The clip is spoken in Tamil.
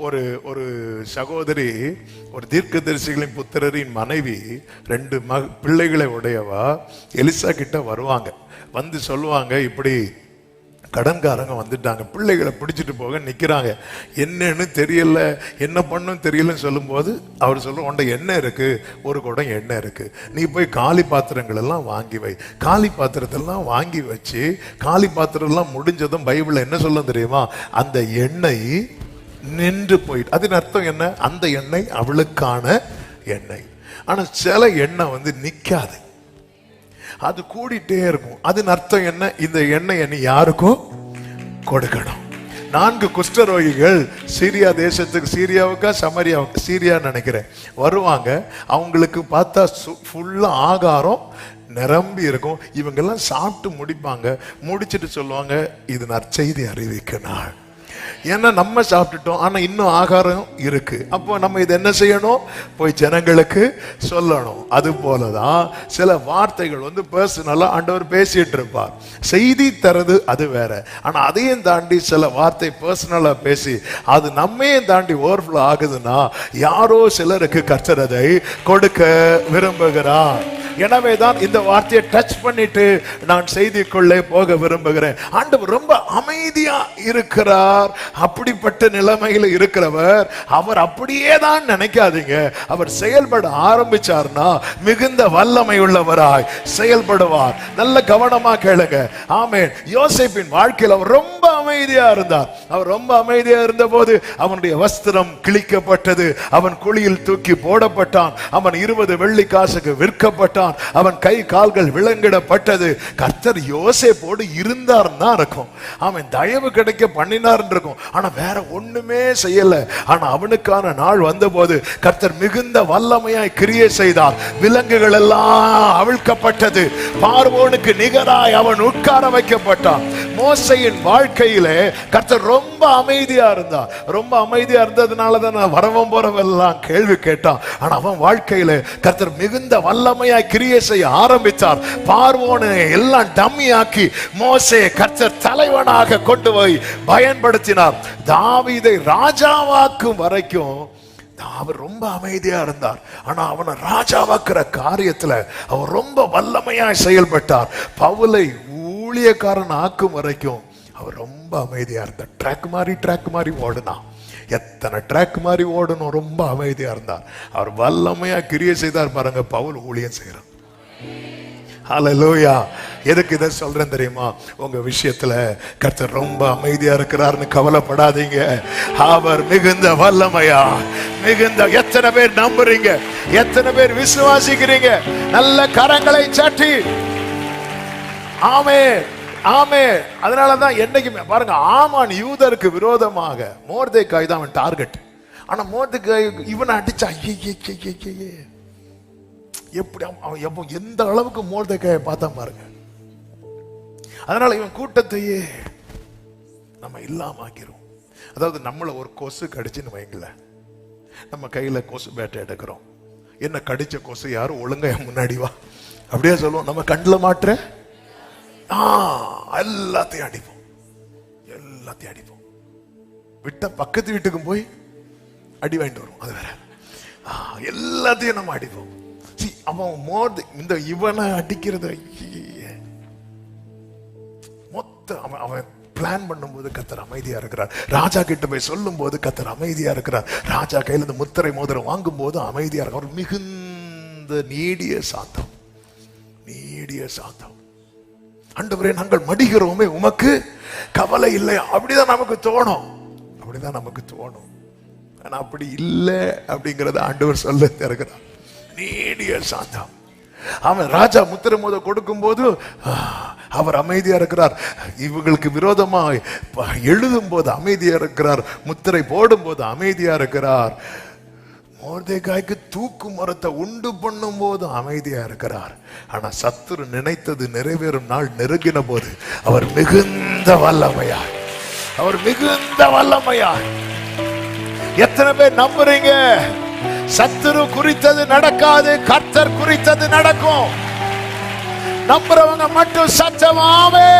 ஒரு ஒரு சகோதரி ஒரு தீர்க்க தரிசிகளின் புத்திரரின் மனைவி ரெண்டு மக பிள்ளைகளை உடையவா எலிசா கிட்ட வருவாங்க. வந்து சொல்லுவாங்க இப்படி கடன்காரங்க வந்துட்டாங்க பிள்ளைகளை பிடிச்சிட்டு போக நிற்கிறாங்க என்னன்னு தெரியல என்ன பண்ணும் தெரியலன்னு சொல்லும்போது அவர் சொல்லும் உன்ட எண்ணெய் இருக்குது ஒரு குடம் எண்ணெய் இருக்குது நீ போய் காலி பாத்திரங்கள் எல்லாம் வாங்கி வை. காலி பாத்திரத்தெல்லாம் வாங்கி வச்சு காலி பாத்திரம்லாம் முடிஞ்சதும் பைபிளில் என்ன சொல்ல தெரியுமா? அந்த எண்ணெய் நின்று போயிட்டு அதன் அர்த்தம் என்ன? அந்த எண்ணெய் அவளுக்கான எண்ணெய். ஆனால் சில எண்ணெய் வந்து நிற்காது அது கூடிட்டே இருக்கும். அதன் அர்த்தம் என்ன? இந்த எண்ணெய் நீ யாருக்கும் கொடுக்கணும். நான்கு குஷ்டரோகிகள் சீரியா தேசத்துக்கு சீரியாவுக்கா சமரியாவுக்கு சீரியா நினைக்கிறேன். வருவாங்க. அவங்களுக்கு பார்த்தா ஃபுல்லாக ஆகாரம் நிரம்பி இருக்கும். இவங்கெல்லாம் சாப்பிட்டு முடிப்பாங்க. முடிச்சுட்டு சொல்லுவாங்க இது நற்செய்தி அறிவிக்க நாள். ஏன்னா நம்ம சாப்பிட்டுட்டோம் ஆனால் இன்னும் ஆகாரம் இருக்கு. அப்போ நம்ம இது என்ன செய்யணும்? போய் ஜனங்களுக்கு சொல்லணும். அது போலதான் சில வார்த்தைகள் வந்து பர்சனலாக ஆண்டவர் பேசிட்டு இருப்பார். செய்தி தரது அது வேற. ஆனால் அதையும் தாண்டி சில வார்த்தை பர்சனலாக பேசி அது நம்மையும் தாண்டி ஓவர்ஃப்ளோ ஆகுதுன்னா யாரோ சிலருக்கு கர்த்தரதை கொடுக்க விரும்புகிறார். எனவே தான் இந்த வார்த்தையை டச் பண்ணிட்டு நான் செய்திக்குள்ளே போக விரும்புகிறேன். ஆண்டவர் ரொம்ப அமைதியா இருக்கிறார். அப்படிப்பட்ட நிலைமையில இருக்கிறவர். அவர் அப்படியே தான் நினைக்காதீங்க. அவர் செயல்பட ஆரம்பிச்சார்னா மிகுந்த வல்லமை உள்ளவராய் செயல்படுவார். நல்ல கவனமா கேளுங்க. ஆமேன். யோசிப்பின் வாழ்க்கையில் அவர் ரொம்ப அமைதியா இருந்தார். அவர் ரொம்ப அமைதியா இருந்த போது அவனுடைய வஸ்திரம் கிழிக்கப்பட்டது. அவன் குழியில் தூக்கி போடப்பட்டான். அவன் இருபது வெள்ளி காசுக்கு விற்கப்பட்டான். அவன் கை கால்கள் விலங்கிடப்பட்டது. கர்த்தர் யோசேப்போடு இருந்தார் தான் இருக்கும். அவன் தயவு கிடைக்க பண்ணினார் இருக்கும். ஆனா வேற ஒண்ணுமே செய்யல. ஆனா அவனுக்கான நாள் வந்தபோது கர்த்தர் மிகுந்த வல்லமையாய் கிரியை செய்தார். விலங்குகள் எல்லாம் அவிழ்க்கப்பட்டது. பார்வோனுக்கு நிகராய் அவன் உட்கார வைக்கப்பட்டான். மோசையின் வாழ்க்கையிலே கர்த்தர் ரொம்ப அமைதியா இருந்தா ரொம்ப அமைதியா இருந்ததுனால தான் நான் வரவன் போறவெல்லாம் கேள்வி கேட்டான். ஆனா அவன் வாழ்க்கையில கர்த்தர் மிகுந்த வல்லமையா கிரியை செய்ய ஆரம்பித்தார். பார்வோனை எல்லாம் டம்மியாக்கி மோசே கர்த்தர் தலைவனாக கொண்டு போய் பயன்படுத்தினார். தாவிதை ராஜாவாக்கும் வரைக்கும் அவர் ரொம்ப அமைதியா இருந்தார். ஆனா அவனை ராஜாவாக்குற காரியத்துல அவர் ரொம்ப வல்லமையா செயல்பட்டார். பவுலை ஊழியக்காரன் ஆக்கும் வரைக்கும் அவர் ரொம்ப அமைதியா இருந்தார் ட்ராக் மாதிரி ட்ராக் மாதிரி ஓடுனான். எத்தனை ட்ராக் மாதிரி ஓடணும் ரொம்ப அமைதியா இருந்தார் அவர் வல்லமையா கிரியை செய்தார் பாருங்க பவுல் ஊழியம் செய்கிறார் லோயா எதுக்கு இதை சொல்றேன் தெரியுமா? உங்க விஷயத்துல கர்த்தர் ரொம்ப அமைதியா இருக்கிறார்னு கவலைப்படாதீங்க. அவர் மிகுந்த வல்லமையா? மிகுந்த எத்தனை பேர் நம்புறீங்க? எத்தனை பேர் விசுவாசிக்கிறீங்க? நல்ல கரங்களை சாட்டி ஆமே ஆமே அதனாலதான் என்னைக்குமே பாருங்க ஆமான் யூதருக்கு விரோதமாக மோர்தேக்காய் தான் அவன் டார்கெட். ஆனா மோர்தேக்காய் இவனை அடிச்சா எப்படி அவன் அவன் எப்போ எந்த அளவுக்கு மோர்தேக்காயை பார்த்தா பாருங்க. அதனால இவன் கூட்டத்தையே நம்ம இல்லாம ஆக்கிரும் அதாவது நம்மளை ஒரு கொசு கடிச்சுன்னு வைங்கள. நம்ம கையில கொசு பேட்டை எடுக்கிறோம். என்ன கடிச்ச கொசு யாரும் ஒழுங்கா முன்னாடி வா. அப்படியே சொல்லுவோம் நம்ம கண்ணில் மாட்டுற எல்லாத்தையும் அடிப்போம். எல்லாத்தையும் அடிப்போம். விட்ட பக்கத்து வீட்டுக்கும் போய் அடி வாங்கிட்டு வரும் அது வேற. ஆ, எல்லாத்தையும் நம்ம அடிப்போம். சி அவன் மோது இந்த இவனை அடிக்கிறது மொத்த அவன் அவன் பிளான் பண்ணும்போது கத்தர் அமைதியா இருக்கிறார். ராஜா கிட்ட போய் சொல்லும் போது கத்தர் அமைதியா இருக்கிறார். ராஜா கையில இருந்து முத்திரை மோதிரம் வாங்கும் போது அமைதியா இருக்கிறார். மிகுந்த நீடிய சாத்தம். நீடிய சாத்தம். ஆண்டவரே நாங்கள் மடிகிறோமே உமக்கு கவலை இல்லை. அப்படிதான் நமக்கு தோணும். அப்படிதான் நமக்கு தோணும். ஆனா அப்படி இல்லை அப்படிங்கறத ஆண்டவர் சொல்ல திறக்கிறார் நீடிய சாந்தம். அவன் ராஜா முத்திரை மோத கொடுக்கும் போது அவர் அமைதியா இருக்கிறார். இவங்களுக்கு விரோதமா எழுதும் போது அமைதியா இருக்கிறார். முத்திரை போடும் போது அமைதியா இருக்கிறார். மோர்தேகாய்க்கு தூக்கு மரத்தை உண்டு பண்ணும் போது அமைதியா இருக்கிறார். ஆனா சத்துரு நினைத்தது நிறைவேறும் நாள் நெருங்கின போது அவர் மிகுந்த வல்லமையா அவர் மிகுந்த வல்லமையா எத்தனை பேர் நம்புறீங்க? சத்துரு குறித்தது நடக்காது கர்த்தர் குறித்தது நடக்கும். நம்புறவங்க மட்டும் சத்தமாவே